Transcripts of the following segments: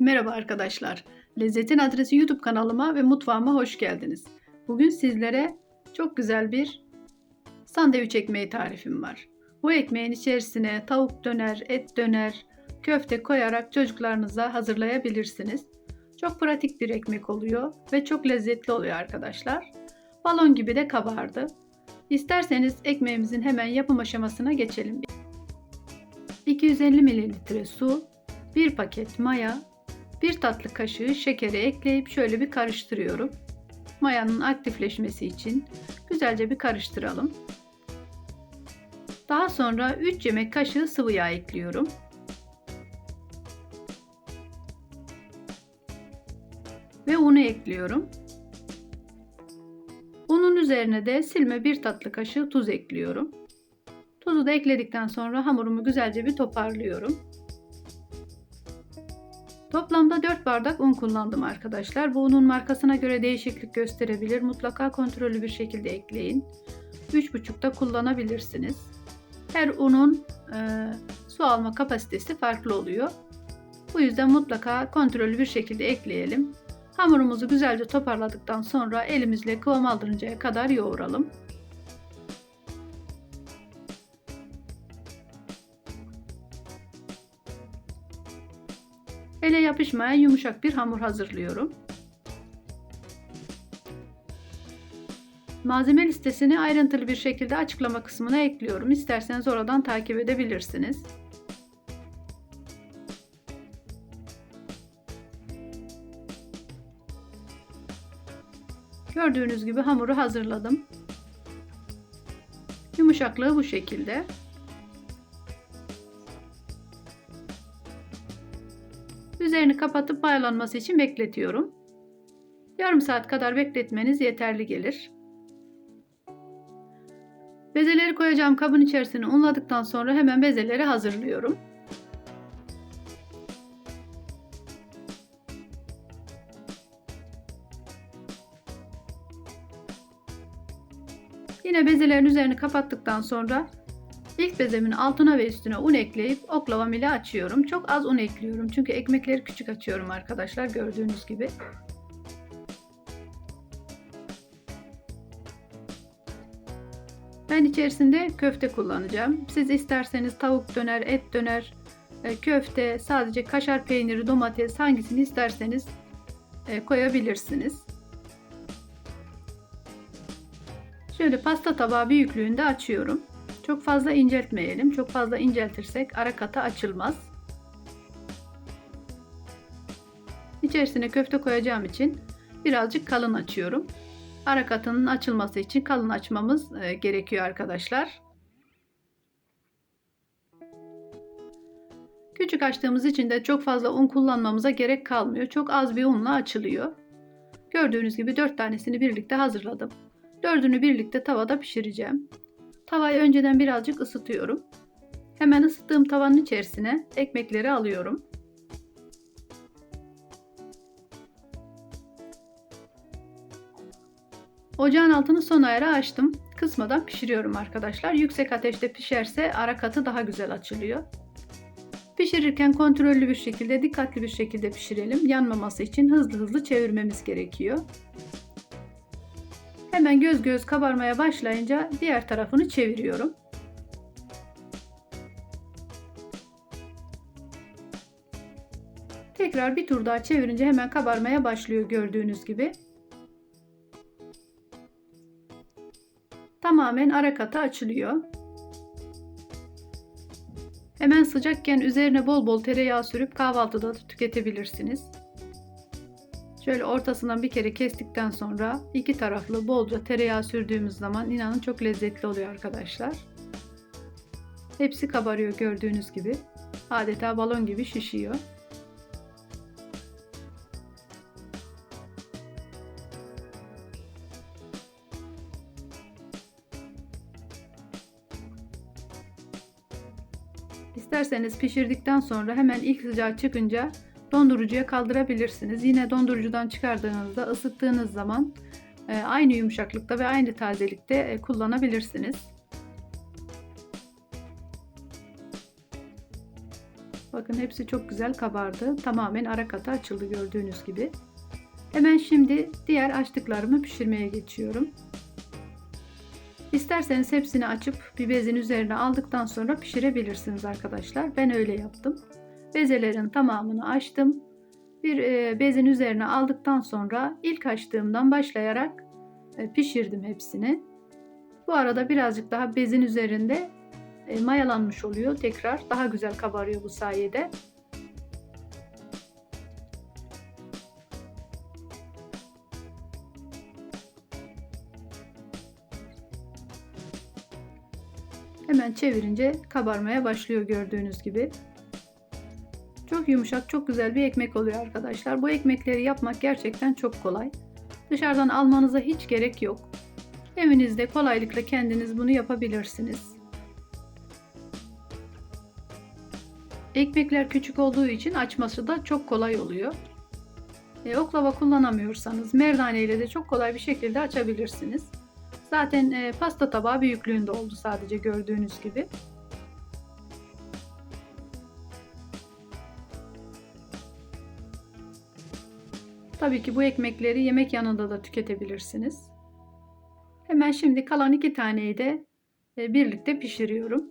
Merhaba arkadaşlar. Lezzetin Adresi YouTube kanalıma ve mutfağıma hoş geldiniz. Bugün sizlere çok güzel bir sandviç ekmeği tarifim var. Bu ekmeğin içerisine tavuk döner, et döner, köfte koyarak çocuklarınıza hazırlayabilirsiniz. Çok pratik bir ekmek oluyor ve çok lezzetli oluyor arkadaşlar. Balon gibi de kabardı. İsterseniz ekmeğimizin hemen yapım aşamasına geçelim. 250 ml su, 1 paket maya, 1 tatlı kaşığı şekeri ekleyip şöyle bir karıştırıyorum. Mayanın aktifleşmesi için güzelce bir karıştıralım. Daha sonra 3 yemek kaşığı sıvı yağ ekliyorum. Ve unu ekliyorum. Unun üzerine de silme 1 tatlı kaşığı tuz ekliyorum. Tuzu da ekledikten sonra hamurumu güzelce bir toparlıyorum. Toplamda 4 bardak un kullandım arkadaşlar. Bu unun markasına göre değişiklik gösterebilir. Mutlaka kontrollü bir şekilde ekleyin. 3,5'da kullanabilirsiniz. Her unun e, su alma kapasitesi farklı oluyor. Bu yüzden mutlaka kontrollü bir şekilde ekleyelim. Hamurumuzu güzelce toparladıktan sonra elimizle kıvam aldırıncaya kadar yoğuralım. Ele yapışmayan yumuşak bir hamur hazırlıyorum. Malzeme listesini ayrıntılı bir şekilde açıklama kısmına ekliyorum. İsterseniz oradan takip edebilirsiniz. Gördüğünüz gibi hamuru hazırladım. Yumuşaklığı bu şekilde. Üzerini kapatıp mayalanması için bekletiyorum. Yarım saat kadar bekletmeniz yeterli gelir. Bezeleri koyacağım kabın içerisine unladıktan sonra hemen bezeleri hazırlıyorum. Yine bezelerin üzerini kapattıktan sonra İlk bezemin altına ve üstüne un ekleyip oklavam ile açıyorum. Çok az un ekliyorum çünkü ekmekleri küçük açıyorum arkadaşlar gördüğünüz gibi. Ben içerisinde köfte kullanacağım. Siz isterseniz tavuk döner, et döner, e, köfte, sadece kaşar peyniri, domates hangisini isterseniz e, koyabilirsiniz. Şöyle pasta tabağı büyüklüğünde açıyorum. Çok fazla inceltmeyelim. Çok fazla inceltirsek ara kata açılmaz. İçerisine köfte koyacağım için birazcık kalın açıyorum. Ara katının açılması için kalın açmamız e, gerekiyor arkadaşlar. Küçük açtığımız için de çok fazla un kullanmamıza gerek kalmıyor. Çok az bir unla açılıyor. Gördüğünüz gibi 4 tanesini birlikte hazırladım. Dördünü birlikte tavada pişireceğim. Tavayı önceden birazcık ısıtıyorum. Hemen ısıttığım tavanın içerisine ekmekleri alıyorum. Ocağın altını son ayara açtım. Kısmadan pişiriyorum arkadaşlar. Yüksek ateşte pişerse ara katı daha güzel açılıyor. Pişirirken kontrollü bir şekilde, dikkatli bir şekilde pişirelim. Yanmaması için hızlı hızlı çevirmemiz gerekiyor. Hemen göz göz kabarmaya başlayınca diğer tarafını çeviriyorum. Tekrar bir tur daha çevirince hemen kabarmaya başlıyor gördüğünüz gibi. Tamamen ara katı açılıyor. Hemen sıcakken üzerine bol bol tereyağı sürüp kahvaltıda da tüketebilirsiniz. Şöyle ortasından bir kere kestikten sonra iki taraflı bolca tereyağı sürdüğümüz zaman inanın çok lezzetli oluyor arkadaşlar. Hepsi kabarıyor gördüğünüz gibi. Adeta balon gibi şişiyor. İsterseniz pişirdikten sonra hemen ilk sıcağı çıkınca dondurucuya kaldırabilirsiniz. Yine dondurucudan çıkardığınızda ısıttığınız zaman e, aynı yumuşaklıkta ve aynı tazelikte e, kullanabilirsiniz. Bakın hepsi çok güzel kabardı. Tamamen ara katı açıldı gördüğünüz gibi. Hemen şimdi diğer açtıklarımı pişirmeye geçiyorum. İsterseniz hepsini açıp bir bezin üzerine aldıktan sonra pişirebilirsiniz arkadaşlar. Ben öyle yaptım. Bezelerin tamamını açtım. Bir e, bezin üzerine aldıktan sonra ilk açtığımdan başlayarak e, pişirdim hepsini. Bu arada birazcık daha bezin üzerinde e, mayalanmış oluyor. Tekrar daha güzel kabarıyor bu sayede. Hemen çevirince kabarmaya başlıyor gördüğünüz gibi. Yumuşak, çok güzel bir ekmek oluyor arkadaşlar. Bu ekmekleri yapmak gerçekten çok kolay. Dışarıdan almanıza hiç gerek yok. Evinizde kolaylıkla kendiniz bunu yapabilirsiniz. Ekmekler küçük olduğu için açması da çok kolay oluyor. E, oklava kullanamıyorsanız merdane ile de çok kolay bir şekilde açabilirsiniz. Zaten e, pasta tabağı büyüklüğünde oldu sadece gördüğünüz gibi. Tabii ki bu ekmekleri yemek yanında da tüketebilirsiniz. Hemen şimdi kalan iki taneyi de e, birlikte pişiriyorum.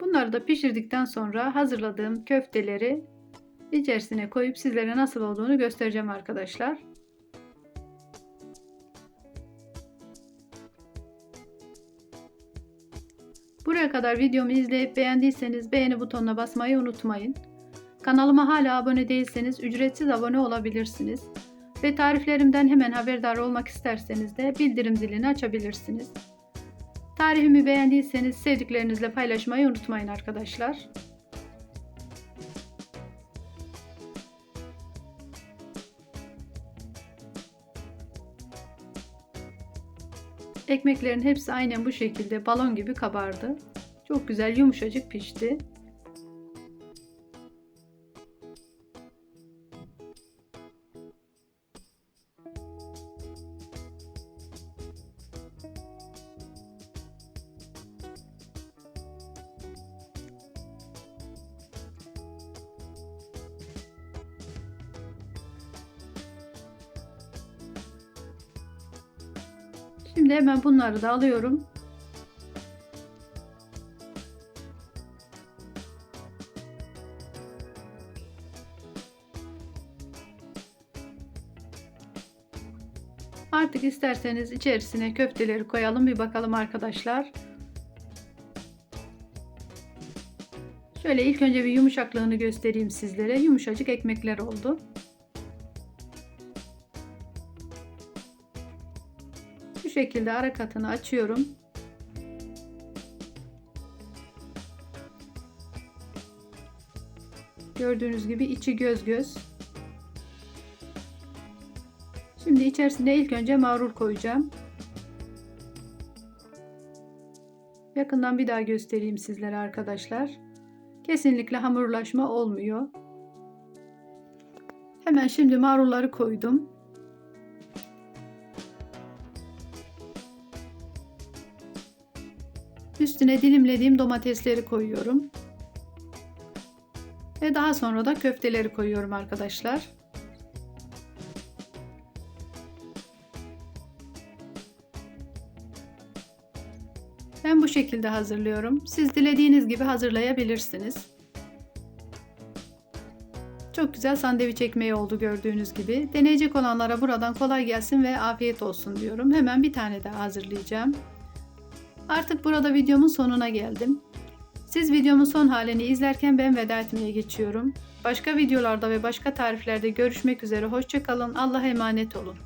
Bunları da pişirdikten sonra hazırladığım köfteleri içerisine koyup sizlere nasıl olduğunu göstereceğim arkadaşlar. Buraya kadar videomu izleyip beğendiyseniz beğeni butonuna basmayı unutmayın. Kanalıma hala abone değilseniz ücretsiz abone olabilirsiniz. Ve tariflerimden hemen haberdar olmak isterseniz de bildirim zilini açabilirsiniz. Tarifimi beğendiyseniz sevdiklerinizle paylaşmayı unutmayın arkadaşlar. Ekmeklerin hepsi aynen bu şekilde balon gibi kabardı. Çok güzel yumuşacık pişti. Şimdi hemen bunları da alıyorum. Artık isterseniz içerisine köfteleri koyalım bir bakalım arkadaşlar. Şöyle ilk önce bir yumuşaklığını göstereyim sizlere. Yumuşacık ekmekler oldu. Şu şekilde ara katını açıyorum. Gördüğünüz gibi içi göz göz. Şimdi içerisine ilk önce marul koyacağım. Yakından bir daha göstereyim sizlere arkadaşlar. Kesinlikle hamurlaşma olmuyor. Hemen şimdi marulları koydum. Üstüne dilimlediğim domatesleri koyuyorum. Ve daha sonra da köfteleri koyuyorum arkadaşlar. Ben bu şekilde hazırlıyorum. Siz dilediğiniz gibi hazırlayabilirsiniz. Çok güzel sandviç ekmeği oldu gördüğünüz gibi. Deneyecek olanlara buradan kolay gelsin ve afiyet olsun diyorum. Hemen bir tane daha hazırlayacağım. Artık burada videomun sonuna geldim. Siz videomun son halini izlerken ben veda etmeye geçiyorum. Başka videolarda ve başka tariflerde görüşmek üzere. Hoşçakalın. Allah'a emanet olun.